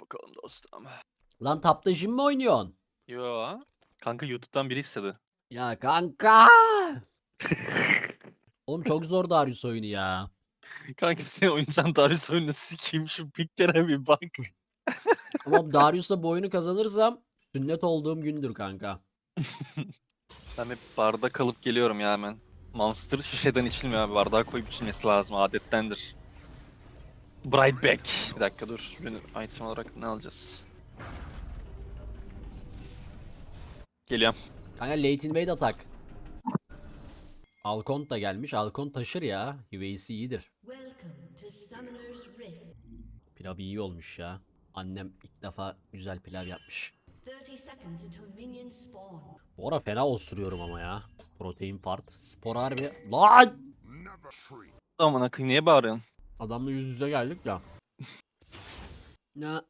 Yap bakalım dostum. Lan tapta jim mi oynuyorsun? Yo. Kanka YouTube'dan biri istedi. Ya kanka. Oğlum çok zor Darius oyunu ya. Kanka senin oynayacağın Darius oyunu sikeyim şu piklere bir bak. Ama Darius'la bu oyunu kazanırsam sünnet olduğum gündür kanka. Ben hep barda kalıp geliyorum ya hemen. Monster şişeden içilmiyor abi. Bardağa koyup içilmesi lazım. Adettendir. Brightback. Bir dakika dur. Ürün item olarak ne alacağız? Geliyorum. Kanka late invade atak. Alkont da gelmiş. Alkont taşır ya. Hüveysi iyidir. Pilav iyi olmuş ya. Annem ilk defa güzel pilav yapmış. 30 seconds until minions spawn. Bu ara fena osuruyorum ama ya. Protein fart. Spor harbi. Lan! Aman akıyım niye bağırıyorsun? Adamla yüz yüze geldik ya. Ya,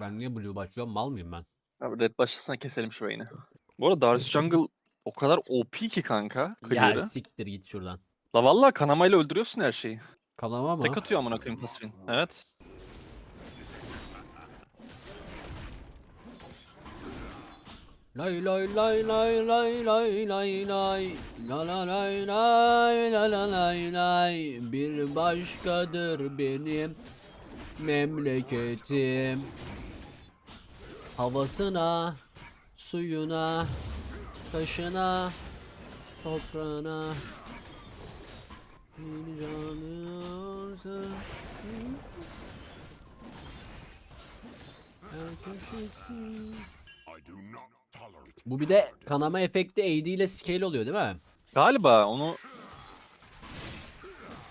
ben niye blue başlıyorum? Mal mıyım ben? Abi red başlasana keselim şu Vayne'i. Bu arada Darius Jungle o kadar OP ki kanka. Ya Clear'ı. siktir git şuradan. La valla kanamayla öldürüyorsun her şeyi. Kalama mı? Tek atıyor amına koyayım pasifin. Evet. Lay lay lay lay lay lay lay lay. La la lay lay la la lay lay. Bir başkadır benim memleketim. Havasına, suyuna, taşına, toprağına. Bir canı olsa Herkes için bu bir de kanama efekti AD ile scale oluyor değil mi? Galiba onu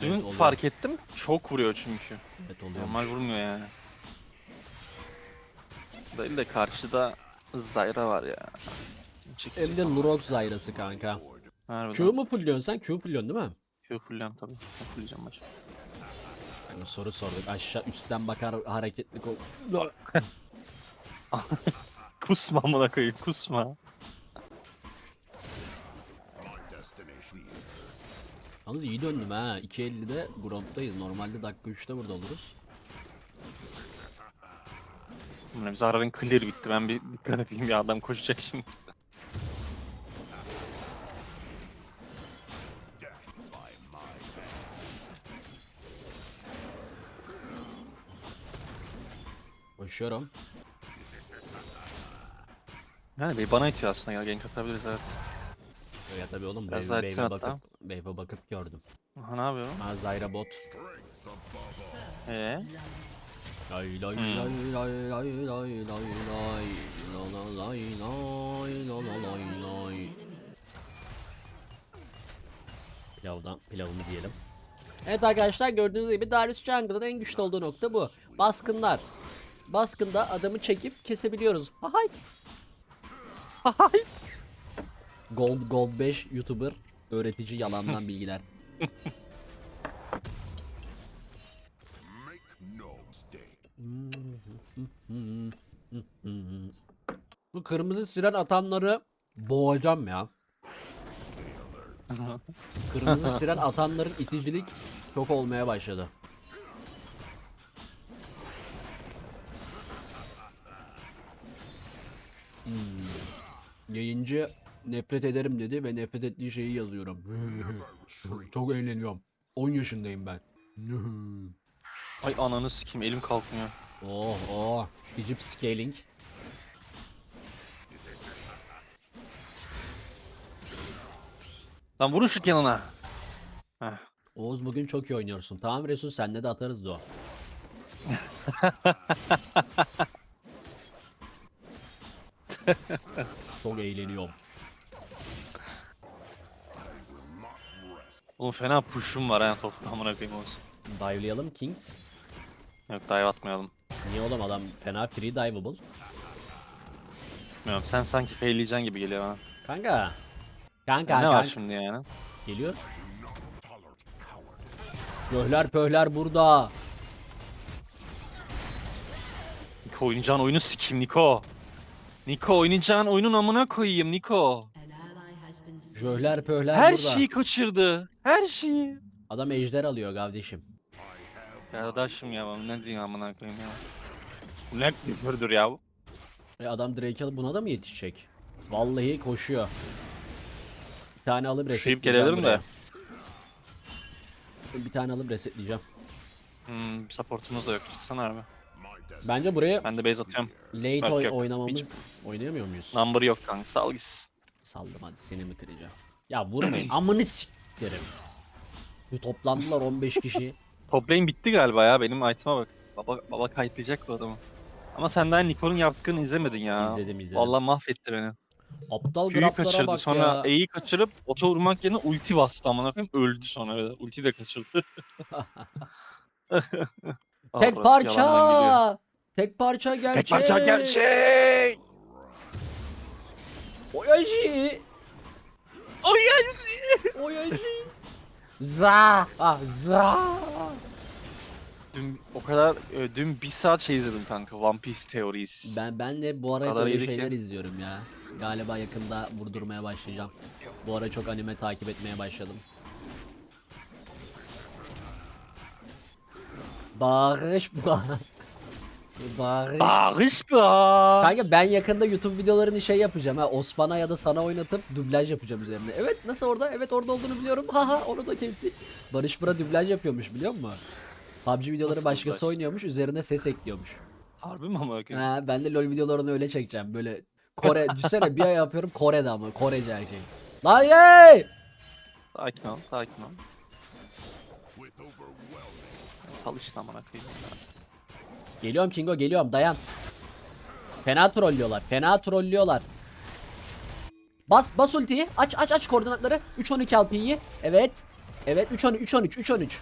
dün Evet, oluyor. fark ettim. Çok vuruyor çünkü. Evet oluyor. Normal vurmuyor yani. Değil de karşıda Zyra var ya. Çek, Hem de Nurok Zyra'sı kanka. Harbiden. Q mu fullliyorsun sen? Q fullliyorsun değil mi? Q full'lem tabii. Q full'leyeceğim maçı. Yani soru sorduk. Aşağı üstten bakar hareketli kol. Kusma amına koyayım kusma. Yalnız iyi döndüm ha. 2.50'de Gromp'tayız. Normalde dakika 3'te burada oluruz. Benim Zyra'nın clear bitti. Ben bir dikkat edeyim ya adam koşacak şimdi. Koşuyorum. Yani bir bana itiyor aslında ya gank atabiliriz evet. Ya tabii oğlum. Biraz daha Babe'e içine at bakıp. Babe'e bakıp gördüm. Aha ne yapıyor? Ha Zyra bot. Ee? Lay lay Hmm. lay lay lay lay lay lay la la lay lay la la lay lay Pilavdan pilavını diyelim. Evet arkadaşlar gördüğünüz gibi Darius Jungle'ın en güçlü olduğu nokta bu. Baskınlar. Baskında adamı çekip kesebiliyoruz. Hay. Gold Gold 5 YouTuber öğretici yalandan bilgiler. Bu kırmızı siren atanları boğacağım ya. Kırmızı siren atanların iticilik çok olmaya başladı. Hmm. Yayıncı nefret ederim dedi ve nefret ettiği şeyi yazıyorum. çok eğleniyorum. 10 yaşındayım ben. Ay ananı sikeyim elim kalkmıyor. oh oh. Egypt scaling. Lan vurun şu yanına. Heh. Oğuz bugün çok iyi oynuyorsun. Tamam Resul senle de atarız do. çok eğleniyorum. Oğlum fena push'um var ha toplu amına koyayım olsun. Dive'layalım Kings. Yok dive atmayalım. Niye oğlum adam fena free diveable. Bilmiyorum sen sanki failleyeceksin gibi geliyor bana. Kanka. Kanka ne var kanka. şimdi yani? Geliyor. Göhler pöhler burada. Niko oynayacağın oyunu sikeyim Niko. Niko oynayacağın oyunun amına koyayım Niko. Jöhler pöhler Her burada. şeyi kaçırdı. Her şeyi. Adam ejder alıyor kardeşim. Kardeşim ya ben ne diyeyim amına koyayım ya. Bu ne küfürdür ya bu. E adam Drake alıp buna da mı yetişecek? Vallahi koşuyor. Bir tane alıp resetleyeceğim gelelim de. buraya. Bir tane alıp resetleyeceğim. Hmm, supportumuz da yok. Çıksana abi. Bence buraya Ben de base atıyorum. late Yok, oy- yok. oynamamız... Hiç- Oynayamıyor muyuz? Number yok kanka. Sal gitsin. Saldım hadi seni mi kıracağım? Ya vurmayın. Amını siktirim. Bu toplandılar 15 kişi. Top lane bitti galiba ya. Benim item'a bak. Baba, baba kayıtlayacak bu adamı. Ama sen daha Nikon'un yaptıklarını izlemedin ya. İzledim izledim. Vallahi mahvetti beni. Aptal Q'yu graflara kaçırdı. bak Sonra ya. E'yi kaçırıp oto vurmak yerine ulti bastı amına koyayım. Öldü sonra öyle. Ulti de kaçırdı. Aa, Tek yalandan gidiyor. parça. Tek parça gerçek. Tek parça gerçek. Oyaji. Oyaji. Oyaji. Za. Ah za. Dün o kadar e, dün bir saat şey izledim kanka. One Piece Theories. Ben ben de bu ara hep Kadar öyle yedik şeyler ya. izliyorum ya. Galiba yakında vurdurmaya başlayacağım. Bu ara çok anime takip etmeye başladım. Bağış bana. Bağış. Bağış be. Kanka ben yakında YouTube videolarını şey yapacağım ha Osman'a ya da sana oynatıp dublaj yapacağım üzerine. Evet nasıl orada? Evet orada olduğunu biliyorum. Haha onu da kestik. Barış Bura dublaj yapıyormuş biliyor musun? PUBG videoları Nasıl başkası dublaj? oynuyormuş üzerine ses ekliyormuş. Harbi mi koyayım? Ha, ben de LoL videolarını öyle çekeceğim. Böyle Kore, düşünsene bir ay yapıyorum Kore'de ama Korece her şey. Lan yey! Sakin ol, sakin ol. Sal işte amına koyayım. Geliyorum Kingo geliyorum dayan. Fena trollüyorlar. Fena trollüyorlar. Bas bas ultiyi. Aç aç aç koordinatları. 3 12 alpiyi. Evet. Evet 3 13 3 13 3 13.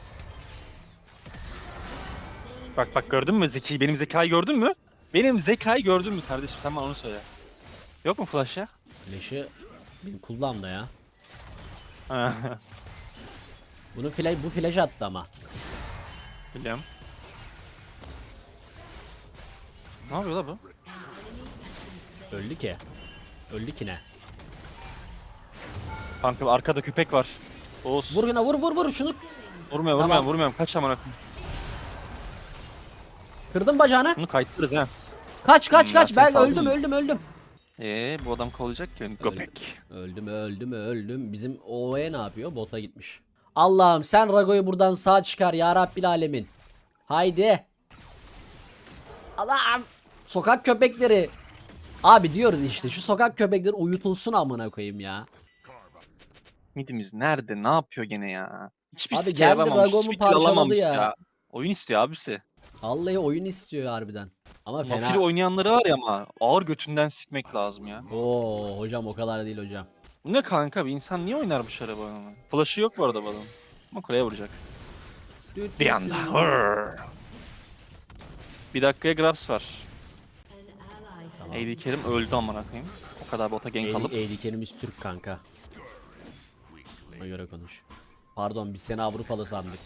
Bak bak gördün mü Zeki? Benim zekayı gördün mü? Benim zekayı gördün mü kardeşim? Sen bana onu söyle. Yok mu flash ya? Flash'ı benim kullandı ya. Bunu flash bu flash attı ama. Biliyorum. Ne yapıyor la bu? Öldü ki. Öldü ki ne? Kanka arkada köpek var. Oğuz. Vur yine vur vur vur şunu. Vurmuyor, Tamam. vurmuyorum, vurmuyorum. Kaç amına koyayım. Kırdın bacağını. Bunu kayıtlarız ha. Kaç kaç Hmm, kaç. ben Ben seni öldüm saldım. öldüm öldüm. Ee, bu adam kalacak ki. Köpek. Öldüm öldüm öldüm. Bizim OE ne yapıyor? Bota gitmiş. Allah'ım sen Rago'yu buradan sağ çıkar ya Rabbil alemin. Haydi. Allah'ım. Sokak köpekleri. Abi diyoruz işte şu sokak köpekleri uyutulsun amına koyayım ya. Midimiz nerede? Ne yapıyor gene ya? Hiçbir Abi geldi, Ragon'u parçaladı alamamış ya. Oyun istiyor abisi. Vallahi oyun istiyor harbiden. Ama fena. Mafili oynayanları var ya ama ağır götünden sikmek lazım ya. Oo hocam o kadar değil hocam. Bu ne kanka bir insan niye oynar bu şarabı? Flash'ı yok bu arada bu adamın. Ama kuleye vuracak. Bir anda. Hırr. Bir dakikaya Grabs var. AD Kerim öldü amına koyayım. O kadar bota gank alıp. Eğdikenimiz Türk kanka. Ona göre konuş. Pardon biz seni Avrupalı sandık.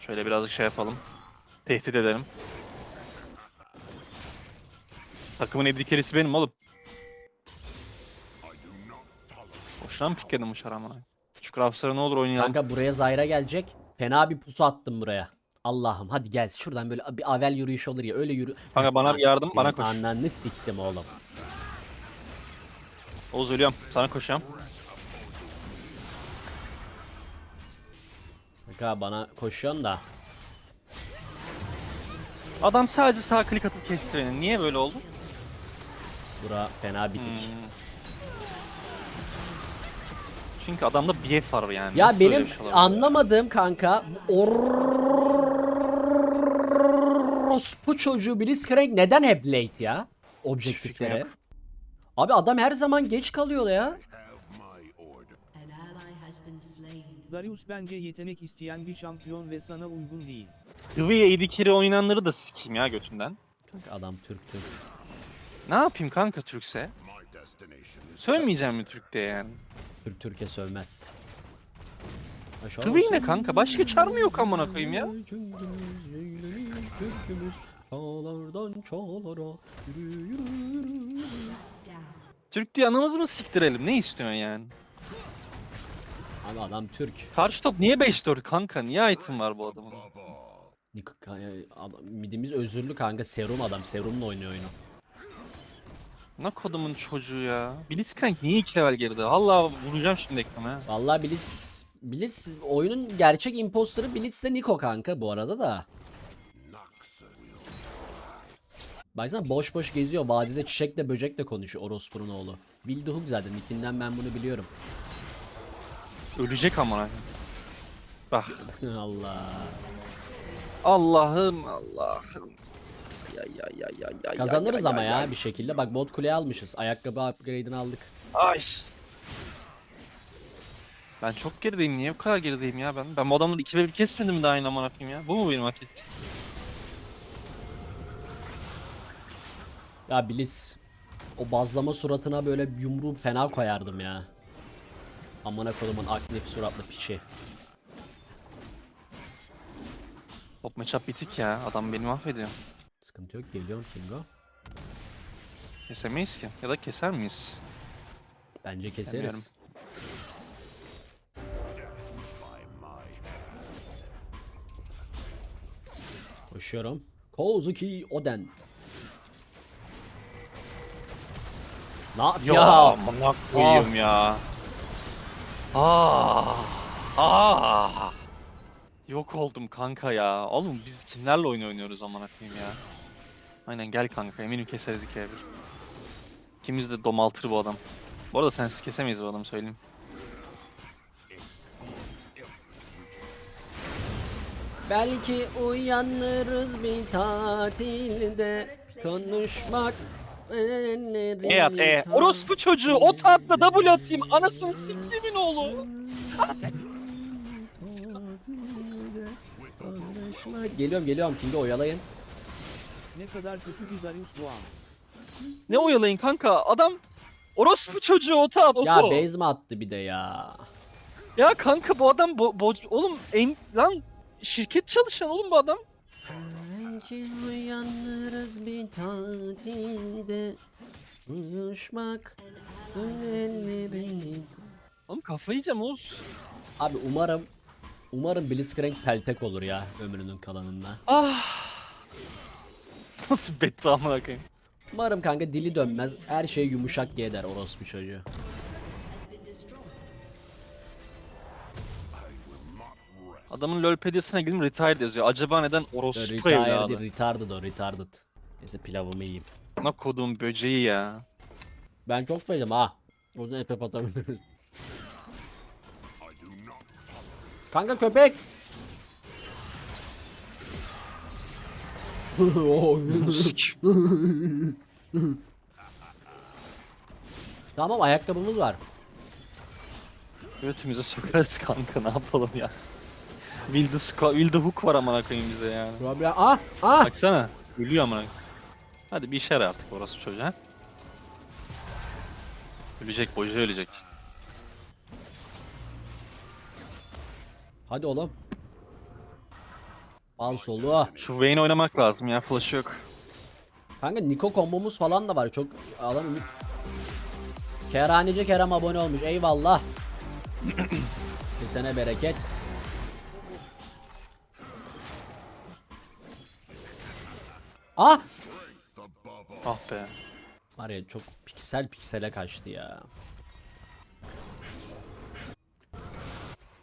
Şöyle birazcık şey yapalım. Tehdit edelim. Takımın AD Carry'si benim oğlum. Boşuna mı pikledim bu şaramına? Şu Grabs'lara ne olur oynayalım. Kanka buraya Zayra gelecek. Fena bir pusu attım buraya. Allah'ım hadi gel şuradan böyle bir avel yürüyüş olur ya öyle yürü. Kanka bana bir yardım, bana koş. Ananı siktim oğlum. Oğuz ölüyorum. Sana koşacağım. Kanka bana koşuyorsun da. Adam sadece sağ klik atıp kesti beni. Niye böyle oldu? Bura fena bitik. Hmm. Çünkü adamda BF var yani. Ya Nasıl benim bir şey olabilir? anlamadığım kanka bu orospu çocuğu Blitzcrank neden hep late ya? Objektiflere. yok. Abi adam her zaman geç kalıyor ya. an ally has been slain. Darius bence yetenek isteyen bir şampiyon ve sana uygun değil. Hıvı'ya AD carry oynananları da sikeyim ya götünden. Kanka adam Türk Türk. Ne yapayım kanka Türkse? Söylemeyeceğim mi Türk diye yani? Türk Türkiye sövmez. Hıvı ne kanka? Başka çar mı yok amına koyayım ya? Türkümüz çağlardan çağlara yürü yürü yürü. Down. Türk diye anamızı mı siktirelim? Ne istiyorsun yani? Abi adam Türk. Karşı top niye 5-4 kanka? Niye item var bu adamın? Adam, midimiz özürlü kanka serum adam serumla oynuyor oyunu. Ne kodumun çocuğu ya. Blitzcrank niye 2 level geride? Allah vuracağım şimdi ekrana. Vallahi Blitz Blitz oyunun gerçek imposterı Blitz de Niko kanka bu arada da. Baksana boş boş geziyor. Vadide çiçekle böcekle konuşuyor orospunun oğlu. Wilde Hook zaten. Nickinden ben bunu biliyorum. Ölecek amına. Bak. Allah. Allah'ım Allah'ım. Kazanırız ama ya, bir şekilde. Bak bot kuleye almışız. Ayakkabı upgrade'ini aldık. Ay. Ben çok gerideyim. Niye bu kadar gerideyim ya ben? Ben bu adamları 2 ve 1 kesmedim mi daha aynı amına ya? Bu mu benim hak ettiğim? Ya Blitz o bazlama suratına böyle yumruğu fena koyardım ya. Amına kodumun aktif suratlı piçi. Top matchup bitik ya. Adam beni mahvediyor. Sıkıntı yok geliyorum Kingo. Kesemeyiz ki. Ya da keser miyiz? Bence keseriz. Koşuyorum. Kozuki Oden. Ne yap Ya, ya? koyayım ya. Ah. Ah. Yok oldum kanka ya. Oğlum biz kimlerle oyun oynuyoruz amına koyayım ya. Aynen gel kanka eminim keseriz 2'ye 1. İkimiz de domaltır bu adam. Bu arada sensiz kesemeyiz bu adamı söyleyeyim. Belki uyanırız bir tatilde konuşmak E at e. Orospu çocuğu o tatla double atayım. Anasını siktimin oğlu. Geliyorum geliyorum King'i oyalayın. Ne kadar kötü bir Darius bu an. Ne oyalayın kanka? Adam orospu çocuğu o tat oto. Ya base mi attı bir de ya? Ya kanka bu adam bo, bo- oğlum en, lan şirket çalışan oğlum bu adam. Belki uyanırız bir tatilde konuşmak Oğlum kafayı yiyeceğim Oğuz. Abi umarım umarım Blitzcrank peltek olur ya ömrünün kalanında. Ah. Nasıl beddua amına koyayım. Umarım kanka dili dönmez. Her şey yumuşak ye der orospu çocuğu. Adamın LoLpedia'sına gidip retired yazıyor. Acaba neden orospu Retired, evladı? retarded o retarded. Neyse pilavımı yiyeyim. Ne kodum böceği ya. Ben çok fecim ha. O yüzden FF atabiliriz. Kanka köpek. tamam ayakkabımız var. Götümüze sokarız kanka ne yapalım ya. Will the, sco- will the hook var amına koyayım bize ya. Problem. Ah ah. Baksana. Ölüyor amına. Hadi bir işe yarar artık orası çocuğa. Ölecek boyunca ölecek. Hadi oğlum. Al solu. Şu Vayne oynamak lazım ya flash'ı yok. Kanka Niko kombomuz falan da var. Çok adam Kerhaneci Kerem abone olmuş. Eyvallah. Kesene bereket. Ah! Ah be. Var ya çok piksel piksele kaçtı ya.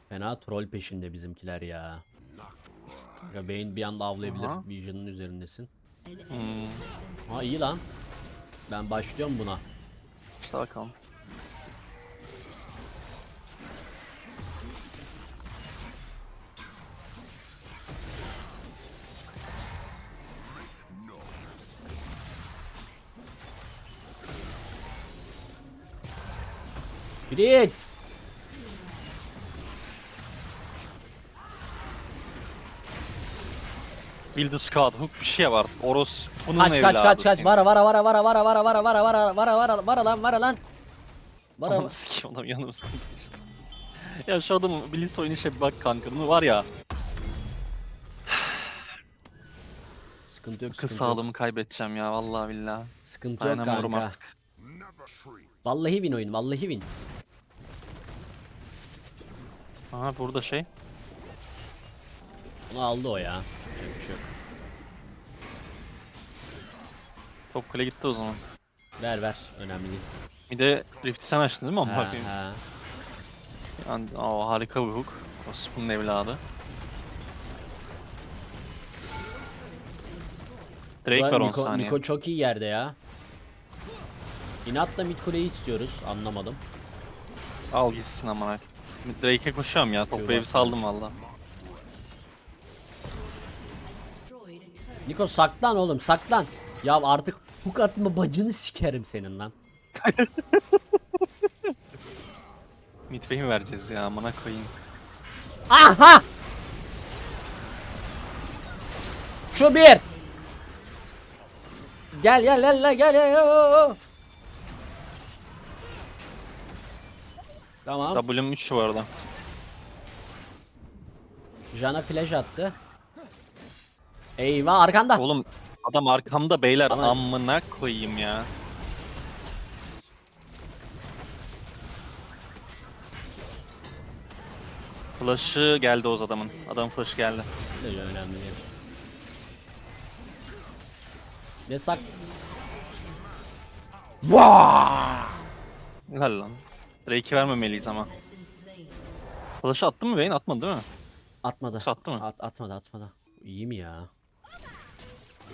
Fena troll peşinde bizimkiler ya. Kanka Vayne bir anda avlayabilir. Aha. Vision'ın üzerindesin. Hmm. Ha iyi lan. Ben başlıyorum buna. İşte bakalım. Blitz! The Scout hook bir şey var. Orospu'nun Kaç evladı. kaç kaç kaç. Vara vara vara vara vara vara vara vara vara vara vara vara lan vara lan. Vara. Ananı sikeyim adam yanımızda işte. Ya şu adam Bliss oynayışa bir bak kanka. Bunu var ya. Sıkıntı yok Kız sıkıntı yok. sağlığımı kaybedeceğim ya vallahi billahi. Sıkıntı yok Dayanamıyorum kanka. artık. Vallahi win oyun vallahi win. Aha burada şey. Bunu aldı o ya. Yapacak bir şey yok. Top kule gitti o zaman. Ver ver. Önemli değil. Bir de Rift'i sen açtın değil mi? Ama Ha, bakayım. ha. Yani, o harika bir hook. Osman'ın evladı. Drake Ulan var 10 Niko, saniye. Niko çok iyi yerde ya. İnatla mid kuleyi istiyoruz. Anlamadım. Al gitsin amına. Drake'e koşuyorum ya. Top Q wave'i saldım valla. Niko saklan oğlum saklan. Ya artık hook atma bacını sikerim senin lan. Midway mi vereceğiz ya amına koyayım. Aha! Şu bir. Gel gel gel gel gel. gel. Tamam. W'm 3 bu arada. Jana flash attı. Eyvah arkanda. Oğlum adam arkamda beyler Ama- amına koyayım ya. Flash'ı geldi o adamın. Adamın flash'ı geldi. Öyle önemli değil. Ne sak? Helal lan. Drake'i vermemeliyiz ama. Flash'ı attı mı Vayne? Atmadı değil mi? Atmadı. Sattı mı? At, atmadı atmadı. İyi mi ya?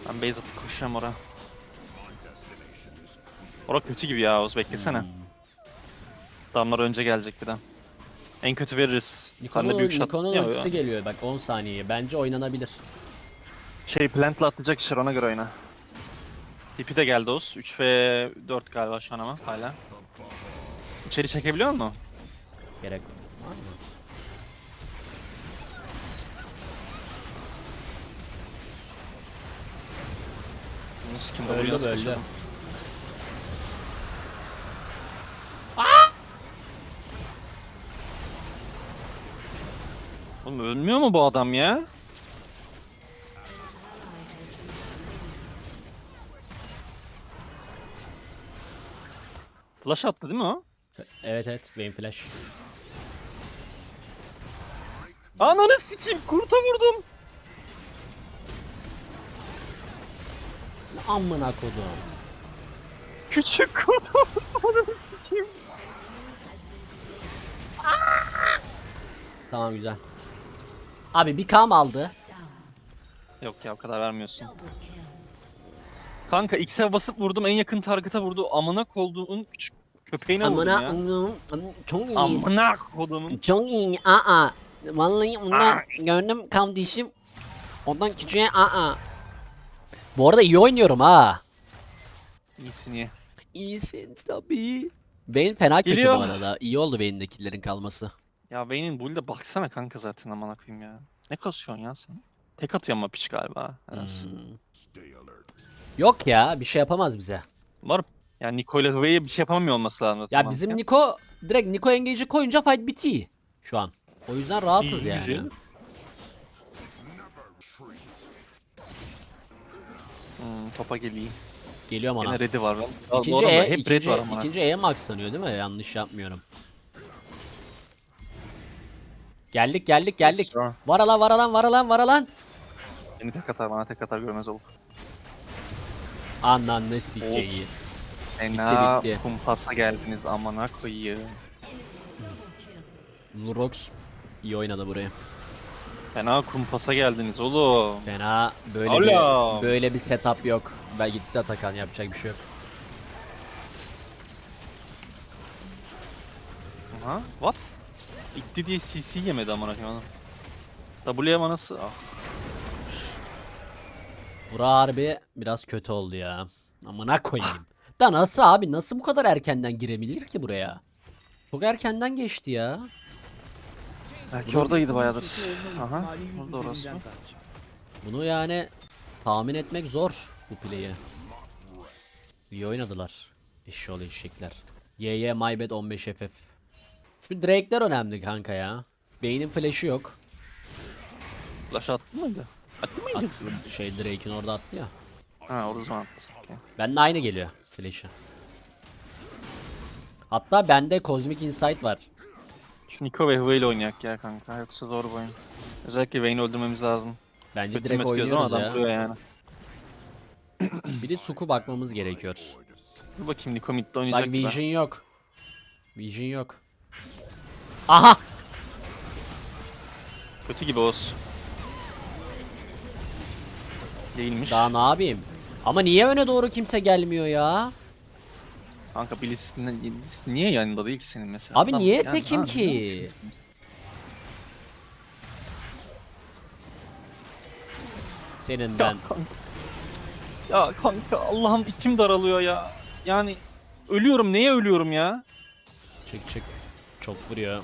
Ben base atıp koşacağım oraya. Ora kötü gibi ya Oz beklesene. Hmm. Adamlar önce gelecek bir de. En kötü veririz. Niko'nun büyük Niko'nun ultisi geliyor bak 10 saniye. Bence oynanabilir. Şey plant'la atlayacak işler ona göre oyna. Tipi de geldi Oz. 3 ve 4 galiba şu an ama hala. İçeri çekebiliyor musun? Gerek var mı? Bunu sikim Öldü, nasıl öldü. kaçırdım? Oğlum ölmüyor mu bu adam ya? Flash attı değil mi o? Evet evet Vayne flash. Ananı sikeyim kurta vurdum. Amına kodum. Küçük vurdum ananı sikeyim. Tamam güzel. Abi bir kam aldı. Yok ya o kadar vermiyorsun. Kanka X'e basıp vurdum en yakın target'a vurdu. Amına kolduğun küçük köpeğine vurdum Amına ya. am- çok iyi. Amına kodumun. Çok iyi. Aa. Vallahi bundan gördüm kardeşim. Ondan küçüğe aa. Bu arada iyi oynuyorum ha. İyisin iyi. İyisin tabii. Vayne fena kötü Geliyor. bu arada. İyi oldu Vayne'dekillerin kalması. Ya Vayne'in bull'de baksana kanka zaten amına koyayım ya. Ne kasıyorsun ya sen? Tek atıyor ama piç galiba. Hmm. Yok ya bir şey yapamaz bize. Var. Yani Niko ile Hüvey'e bir şey yapamıyor olması lazım. Ya bizim Niko direkt Niko engage'i koyunca fight bitiyor şu an. O yüzden rahatız İyi, yani. güzel. Hmm, topa geleyim. Geliyorum ona. Yine ready var. Bu İkinci E, hep ikinci, red var ama. ikinci E'ye maxlanıyor değil mi? Yanlış yapmıyorum. Geldik geldik geldik. Sure. Var alan var alan var alan var alan. Beni tek atar bana tek atar görmez olup. Ananı sikeyi. Fena bitti. kumpasa geldiniz amına koyayım. Lurox iyi oynadı burayı. Fena kumpasa geldiniz oğlum. Fena böyle Alo. bir böyle bir setup yok. Ben gitti Atakan yapacak bir şey yok. Aha, what? İtti diye CC yemedi amına koyayım adam. W'ye manası. Ah. Bura harbi biraz kötü oldu ya. Amına koyayım. Da nasıl abi nasıl bu kadar erkenden girebilir ki buraya? Çok erkenden geçti ya. Belki oradaydı bayağıdır. Aha, orada orası mı? Bunu yani tahmin etmek zor bu play'i. İyi oynadılar. Eşşoğlu eşekler. YY my bad 15 FF. Şu Drake'ler önemli kanka ya. Beynin flash'ı yok. Flash attı mıydı? Attı mıydı? At, şey Drake'in orada attı ya. Ha orada zaman attı. Okay. Bende aynı geliyor flash'ı. Hatta bende Cosmic Insight var. Şu Niko ve Hüve ile oynayak ya kanka. Yoksa zor bu oyun. Özellikle Vayne'i öldürmemiz lazım. Bence Kötü direkt diyoruz ama oynuyoruz adam ya. vuruyor yani. Bir de Suku bakmamız gerekiyor. Dur bakayım Niko midde Bak oynayacak gibi. Vision yok. Vision yok. Aha! Kötü gibi Oğuz. Değilmiş. Daha ne yapayım? Ama niye öne doğru kimse gelmiyor ya? Kanka Bliss niye yanında değil ki senin mesela? Abi Adam- niye yani tekim abi, ki? Senin ben. Ya kanka Allah'ım içim daralıyor ya. Yani ölüyorum neye ölüyorum ya? Çık çık. Çok vuruyor.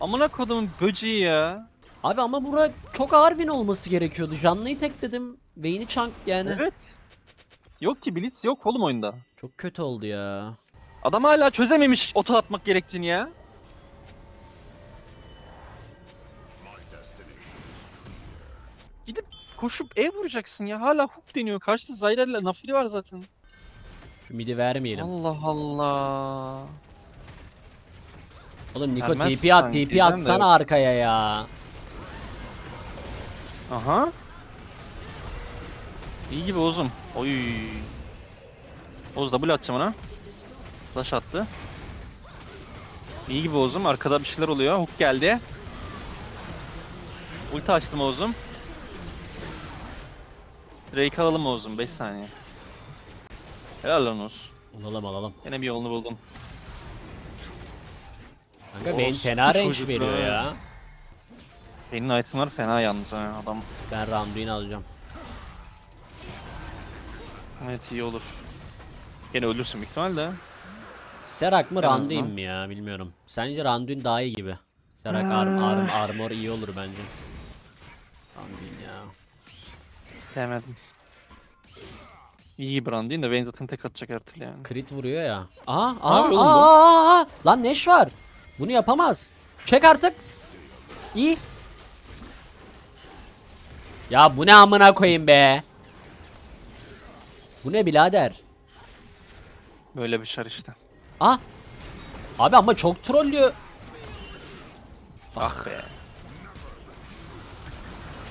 Amına kodumun böceği ya. Abi ama bura çok ağır win olması gerekiyordu. Canlıyı tek dedim. Vayne'i chunk yani. Evet. Yok ki Blitz yok oğlum oyunda. Çok kötü oldu ya. Adam hala çözememiş oto atmak gerektiğini ya. Gidip koşup ev vuracaksın ya. Hala hook deniyor. Karşıda Zyra'yla Nafiri var zaten. Şu midi vermeyelim. Allah Allah. Oğlum Niko Vermezsen TP at, TP atsana arkaya ya. Aha. İyi gibi Ozum. Oy. Oz double atacağım ona. Flash attı. İyi gibi Ozum. Arkada bir şeyler oluyor. Hook geldi. Ulti açtım Ozum. Drake alalım Ozum 5 saniye. Helal lan Oz. Alalım alalım. Yine bir yolunu buldum. Kanka Vayne fena range veriyor ya. Benim itemlar fena yalnız ha adam. Ben Randuin'i alacağım. Evet iyi olur. Gene ölürsün büyük ihtimalle. Serak mı En Randuin azından. mi ya bilmiyorum. Sence Randuin daha iyi gibi. Serak arm, arm, armor iyi olur bence. Randuin ya. Demedim. İyi brand değil de Vayne zaten tek atacak her türlü yani. Crit vuruyor ya. Aha aha yapıyor oğlum bu? aha, aha. Lan Neş var. Bunu yapamaz. Çek artık. İyi. Ya bu ne amına koyayım be. Bu ne birader? Böyle bir şar işte. Ah. Abi ama çok trollüyor. Ah be.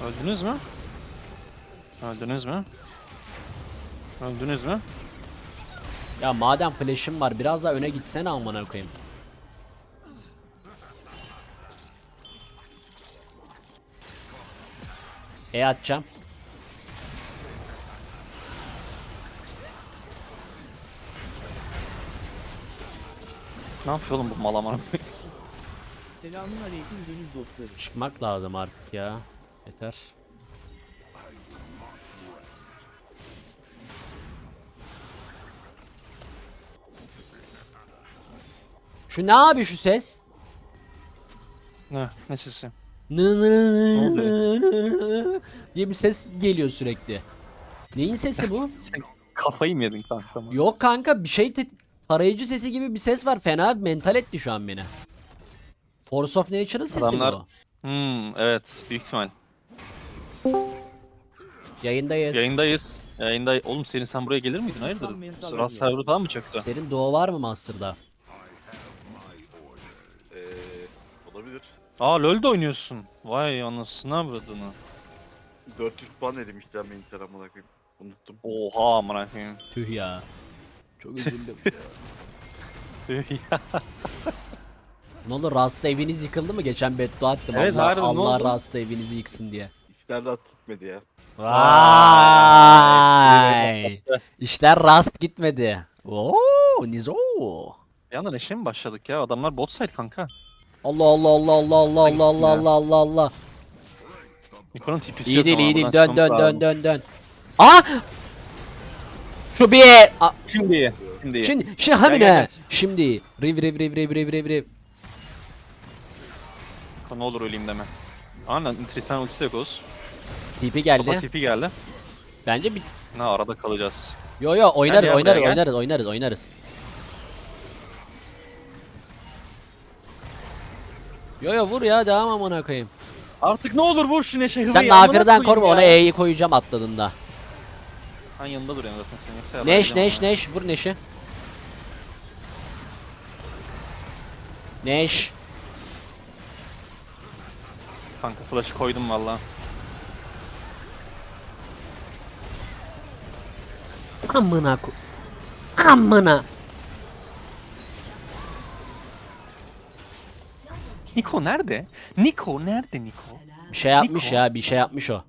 Öldünüz mü? Öldünüz mü? Öldünüz mü? Ya madem flash'im var biraz daha öne gitsene amına koyayım. E atacağım. Ne yapıyor oğlum bu mal amına? Selamun aleyküm gönül dostları. Çıkmak lazım artık ya. Yeter. Şu ne abi şu ses? ne? Ne sesi? Nı nı nı nı nı nı diye bir ses geliyor sürekli. Neyin sesi bu? Sen kafayı mı yedin kanka? Yok kanka bir şey te- tarayıcı sesi gibi bir ses var. Fena mental etti şu an beni. Force of Nature'ın sesi Adamlar- bu. Hmm evet büyük ihtimal. Yayındayız. Yayındayız. Yayında oğlum senin sen buraya gelir miydin? Hayırdır? Rast server falan mı çöktü? Senin doğu var mı Master'da? Ee, olabilir. Aa LoL'de oynuyorsun. Vay anasını avradını. 400 puan elemişler Minter amına koyayım. Unuttum. Oha amına koyayım. Tüh ya. Çok üzüldüm. Tüh ya. ne olur Rust eviniz yıkıldı mı? Geçen beddua attım. Evet, Allah, harbiden, ne Allah oldu? Rust evinizi yıksın diye. İşler rahat gitmedi ya. Vay. İşler Rust gitmedi. Oo, Nizo. Bir anda neşe mi başladık ya? Adamlar bot side kanka. Allah Allah Allah Allah Allah Allah Allah Allah Allah Allah. Niko'nun TP'si İyi yok değil ama iyi değil. buradan Dön dön çıkmamız dön lazım. dön dön. Aa! Şu bir. Aa, Şimdi iyi. Şimdi iyi. Şimdi şimdi Gel, gel, ne? gel. Şimdi. Riv riv riv riv riv riv riv. Ne olur öleyim deme. Aynen Trisan ultisi de yok Oğuz. TP Topa geldi. TP geldi. Bence bir Ne arada kalacağız. Yo yo oynarız ya, oynarız buraya gel. oynarız oynarız oynarız. Yo yo vur ya devam amına koyayım. Artık ne olur vur şu neşe hıvıyı. Sen Nafir'den koruma ona. E'yi koyacağım atladığında. Ben yanında duruyorum zaten senin yoksa yalan Neş diyeceğim neş ama. neş vur neşi. Neş. Kanka flash'ı koydum valla. Amına ko... Amına. Niko nerede? Niko nerede Niko? Bir şey yapmış Niko. ya bir şey yapmış o.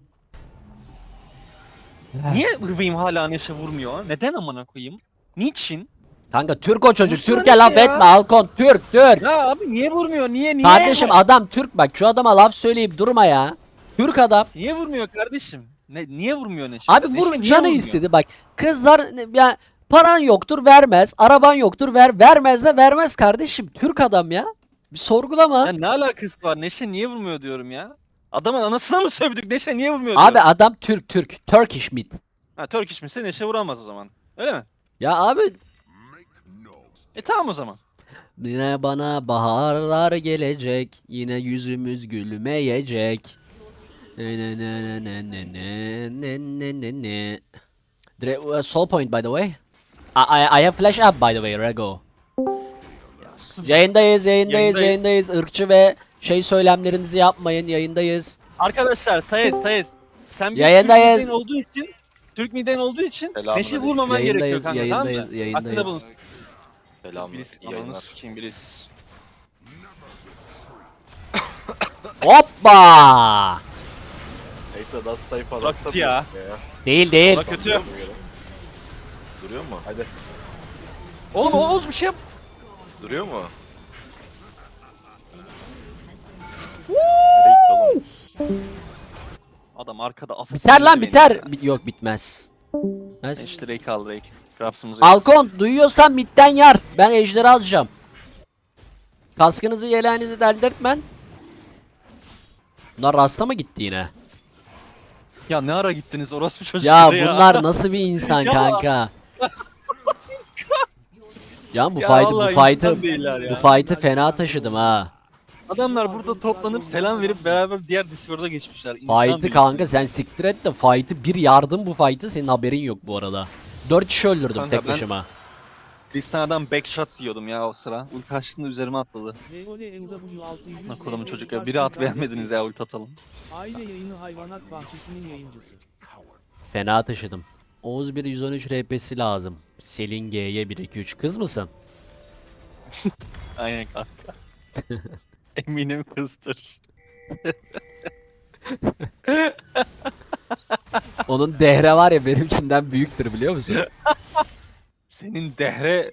Niye Hıvıyım hala Neşe vurmuyor? Neden amına koyayım? Niçin? Kanka Türk o çocuk. Vursana Türk'e laf ya. etme Alkon. Türk Türk. Ya abi niye vurmuyor? Niye niye? Kardeşim adam Türk bak şu adama laf söyleyip durma ya. Türk adam. Niye vurmuyor kardeşim? Ne niye vurmuyor Neşe? Abi Neşe vur niye canı vurmuyor? istedi bak. Kızlar ya paran yoktur vermez. Araban yoktur ver. Vermez de vermez kardeşim. Türk adam ya. Bir sorgulama. Ya ne alakası var? Neşe niye vurmuyor diyorum ya? Adamın anasına mı sövdük? Neşe niye vurmuyor Abi diyorum. adam Türk Türk. Turkish mid. Ha Turkish misin? Neşe vuramaz o zaman. Öyle mi? Ya abi E tamam o zaman. Yine bana baharlar gelecek. Yine yüzümüz gülmeyecek. Ne ne ne ne ne ne ne ne ne ne. Dre- uh, soul point by the way. I, I, I have flash up by the way Rego. Ya, sus. Yayındayız, yayındayız, Yayındayız. yayındayız. Irkçı ve şey söylemlerinizi yapmayın. Yayındayız. Arkadaşlar Sayes Sayes. Sen bir Yayındayız. Türk miden olduğu için Türk miden olduğu için Selamünaleyküm. Neşe vurmaman gerekiyor Yayındayız, kanka yayındayız, tamam mı? yayındayız. Aklında bulun. Selam. Bilis, iyi ananı yayınlar. sikeyim bilis. Hoppa! Neyse Bıraktı das ya. Değil değil. Bak kötü. Duruyor mu? Hadi. Oğlum Oğuz bir şey yap. Duruyor mu? Oğlum? Adam arkada asasın. Biter lan biter. Bi- yok bitmez. Bitmez. İşte Rake al Rake. Rapsımızı. Alkon duyuyorsan midden yar. Ben ejderi alacağım. Kaskınızı yeleğinizi deldirtmen. Bunlar rasta mı gitti yine? Ya ne ara gittiniz orospu Ya çocukları ya. bunlar nasıl bir insan Ya. kanka? Ya bu Ya fight'ı bu vallahi fight'ı insan değiller ya. bu fight'ı fena taşıdım ha. Adamlar burada toplanıp selam verip beraber diğer Discord'a geçmişler. İnsan Fight'ı değil. kanka sen siktir et de fight'ı bir yardım bu fight'ı senin haberin yok bu arada. 4 kişi öldürdüm Kanka tek ben- başıma. Bir tane adam backshots yiyordum ya o sıra. Ulti açtığında üzerime atladı. VOLEW600 Ne kodum çocuk ya. Biri at beğenmediniz ya ulti atalım. Aile yayını hayvanat bahçesinin yayıncısı. Fena taşıdım. Oğuz 1 113 RP'si lazım. Selin G'ye 1 2 3 kız mısın? Aynen kanka. Eminim kızdır. Onun dehre var ya benimkinden büyüktür biliyor musun? Senin dehre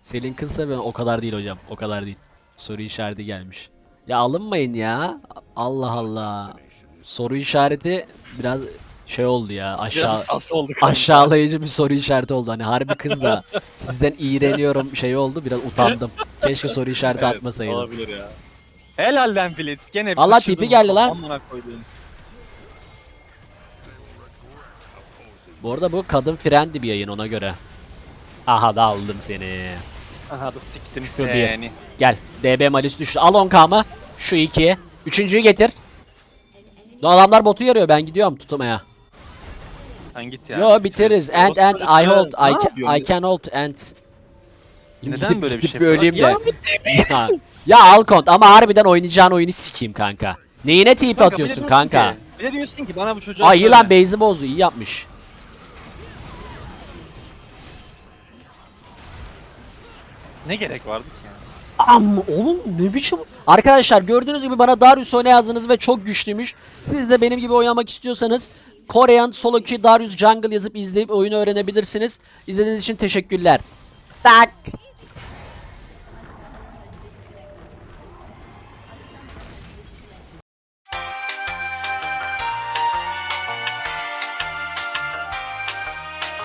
Selin kızsa ben o kadar değil hocam. O kadar değil. Soru işareti gelmiş. Ya alınmayın ya. Allah Allah. Soru işareti biraz şey oldu ya. Aşağı aşağılayıcı bir soru işareti oldu. Hani harbi kız da sizden iğreniyorum şey oldu. Biraz utandım. Keşke soru işareti Evet, atmasaydım. Olabilir ya. Helal lan Blitz. Gene taşıdın. tipi geldi lan. Bu arada bu kadın friendly bir yayın ona göre. Aha da aldım seni. Aha da siktim Şu bir. seni. Gel. DB Malis düştü. Al 10k'mı. Şu 2. Üçüncüyü getir. Bu adamlar botu yarıyor. Ben gidiyorum tutmaya. Sen git ya. Yo bitiririz. And and I hold. I, Ne can, yapıyorsun? I can hold and. Neden böyle bir Gidip şey öleyim de. yapıyorsun? ya, ya Alkont ama harbiden oynayacağın oyunu sikeyim kanka. Neyine de atıyorsun kanka? Bir de diyorsun ki bana bu çocuğa Ay iyi söyle. lan base'i bozdu. iyi yapmış. Ne gerek vardı ki yani? Am oğlum ne biçim? Arkadaşlar gördüğünüz gibi bana Darius oyna yazdınız ve çok güçlüymüş. Siz de benim gibi oynamak istiyorsanız Korean Solo Darius Jungle yazıp izleyip oyunu öğrenebilirsiniz. İzlediğiniz için teşekkürler. Tak.